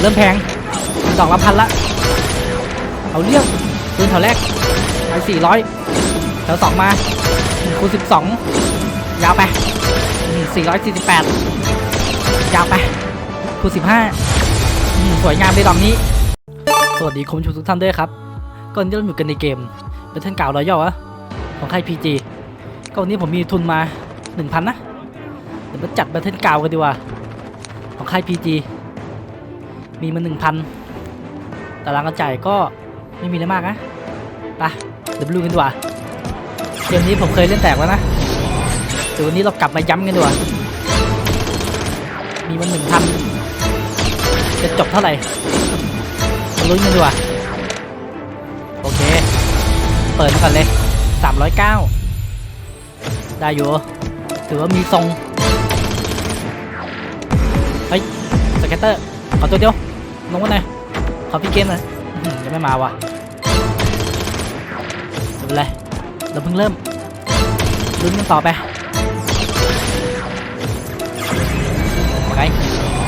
เริ่มแพงดอกละพันละเอาเรื่องปืนแถวแรกไปสี่ร้อยแถวสองมาคูณสิบสองยาวไปสี่ร้อยสี่สิบแปดยาวไปคูณสิบห้าสวยงามในดอกนี้ สวัสดีคุณผู้ชมทุกท่านด้วยครับก่อนที่เราอยู่กันในเกมเป็นท่านเก่ารอย่อวะของค่ายพีจีก็วันนี้ผมมีทุนมา1,000นนะเดี๋ยวมาจัดแบทเทิลเก่ากันดีกว่าของค่ายพีจี มีมา 1,000แต่รางกระจ่ายก็ไม่มีอะไรมากนะไปเดี๋ยวไปดูกันดีกว่าเกมนี้ผมเคยเล่นแตกแล้วนะแต่วันนี้เรากลับมาย้ำกันดีกว่ามีมันหนึ่งพันจะจบเท่าไหร่มาลุ้นกันดีกว่าโอเค เปิดมาก่อนเลย 309 ได้อยู่ ถือว่ามีทรง เฮ้ย สเก็ตเตอร์ ขอตัวเดียว ลงมาหน่อยขอพี่เกมหน่อยยังไม่มาว่ะไม่เป็นไรเราเพิ่งเริ่มลุ้นกันต่อไปไง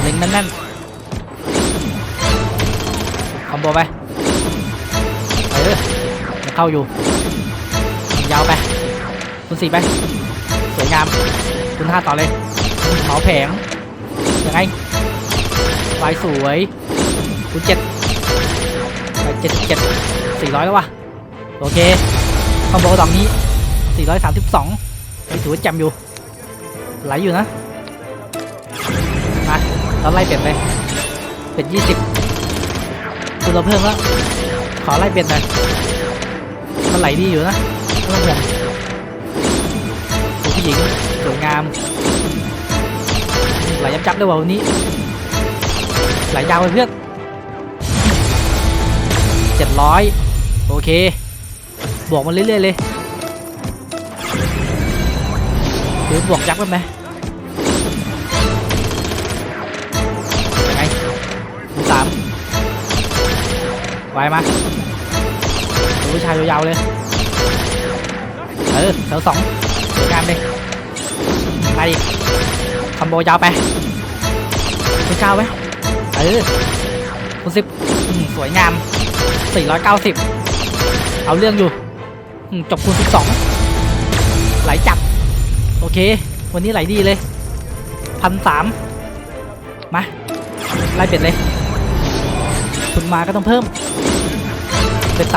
เล็งแน่นๆคอมโบไปเออเข้าอยู่ยาวไปคุณสี่ไปสวยงามคุณห้าต่อเลยเหมาแผงยังไงลายสวย คุณเจ็ดไปเจ็ดเจ็ดสี่ร้อยแล้ววะโอเคคอมโบดอกนี้สี่ร้อยสามสิบสองถือว่าจำอยู่ ไหลอยู่นะ มาเราไล่เปลี่ยนไป เป็นยี่สิบคือเราเพิ่มแล้ว ขอไล่เปลี่ยนหน่อยมันไหลดีอยู่นะไม่องห่วงผู้หญิงสวยงาม ไหลยับจับด้วยวะวันนี้ ไหลยาวไปเพื่อน เจ็ดร้อยโอเค บวกมันเรื่อยๆเลยหรือบวกยักษ์ไปไหมยังไงหนึ่งสามไวมาผู้ชายยาวๆเลย เออเสาสองสวยงามเลยมาดิคอมโบยาวไปคุณเก้าไหมเออคุณสิบสวยงาม 490 เอาเรื่องอยู่จบคูณ12 ไหลจับ โอเค วันนี้ไหลดีเลยพันสามมาไล่เปลี่ยนเลยทุนมาก็ต้องเพิ่ม เป็น30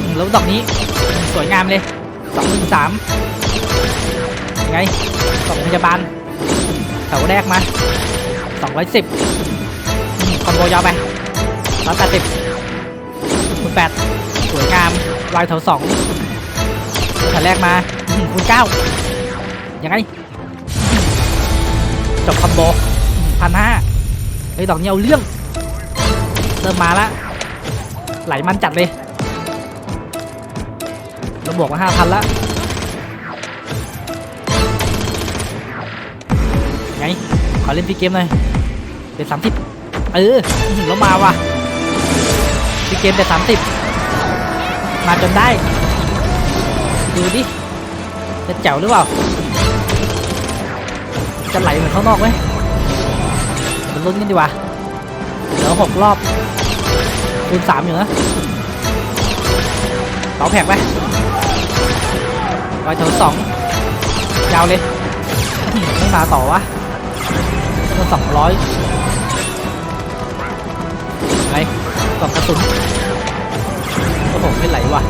อืมแล้วดอกนี้สวยงามเลย2 1 3ยังไงกล่องพยาบาลแถวแรกมา210อืมคอมโบยาวไป ร้อยแปดสิบคูณแปดสวยงามลายแถวสองแถวแรกมาคูณเก้ายังไง จบคอมโบพันห้าไอ้ดอกนี้เอาเรื่อง เริ่มมาละไหลมันจัดเลยเราบวกมาห้าพันละไง ขอเล่นพีเกมหน่อยเป็นสามสิบเอออื้อหือแล้วมาว่ะ พีเกมแต่สามสิบมาจนได้ ดูดิ จะแจ๋วหรือเปล่า จะไหลเหมือนข้างนอกไหมมันลุ้นกันดีกว่าเหลือหกรอบคูณสามอยู่นะเป๋าแผกไปร้อยแถวสองยาวเลยไม่มาต่อวะต้องสองร้อยไงกล่องกระสุน ว่ะ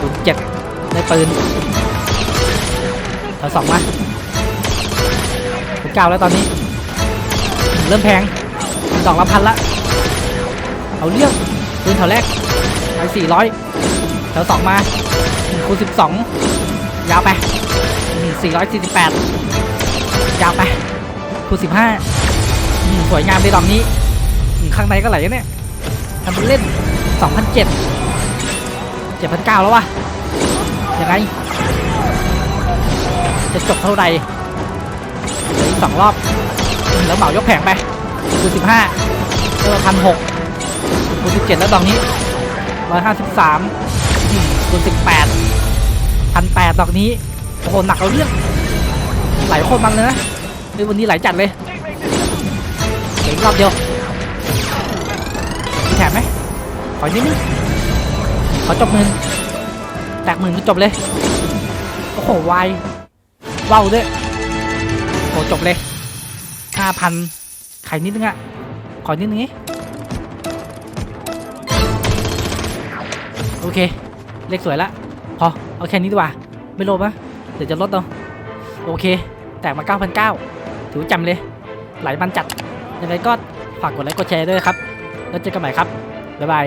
ศูนย์เจ็ดได้ปืนแถวสองมาผมเก้าแล้วตอนนี้ เริ่มแพงดอกละพันละเอาเรื่องปืนแถวแรกไปสี่ร้อยแถวสองมาคูณสิบสองยาวไปสี่ร้อยสี่สิบแปดยาวไปคูณสิบห้าสวยงามในดอกนี้ ข้างในก็ไหลเนี่ยทำเป็นเล่น 2,007 7,900แล้ววะยังไง จะจบเท่าไหร่สองรอบ แล้วเหมายกแผงไปคูณ15เออพันหกคูณ17แล้วดอกนี้153อืมคูณ18พันแปดดอกนี้โอ้โหหนักเอาเรื่องหลโคตรมันเลยนะเฮ้วันนี้ไหลจัดเลยอีกรอบเดียวมีแถมไหมขอนิดนึง ขอจบหมื่นแตกหมื่นก็จบเลย โอ้โหวายว้าวด้วยโอ้จบเลยห้าพันไข่นิดนึงอะขอนิดนึงนี้โอเค เลขสวยละ พอ เอาแค่นี้ดีกว่า ไม่ลภนะเดี๋ยวจะลดเอาโอเค แตกมา 9,900ถือว่าจำเลยไหลมันจัด ยังไงก็ฝากกดไลค์กดแชร์ด้วยครับ แล้วเจอกันใหม่ครับ บ๊ายบาย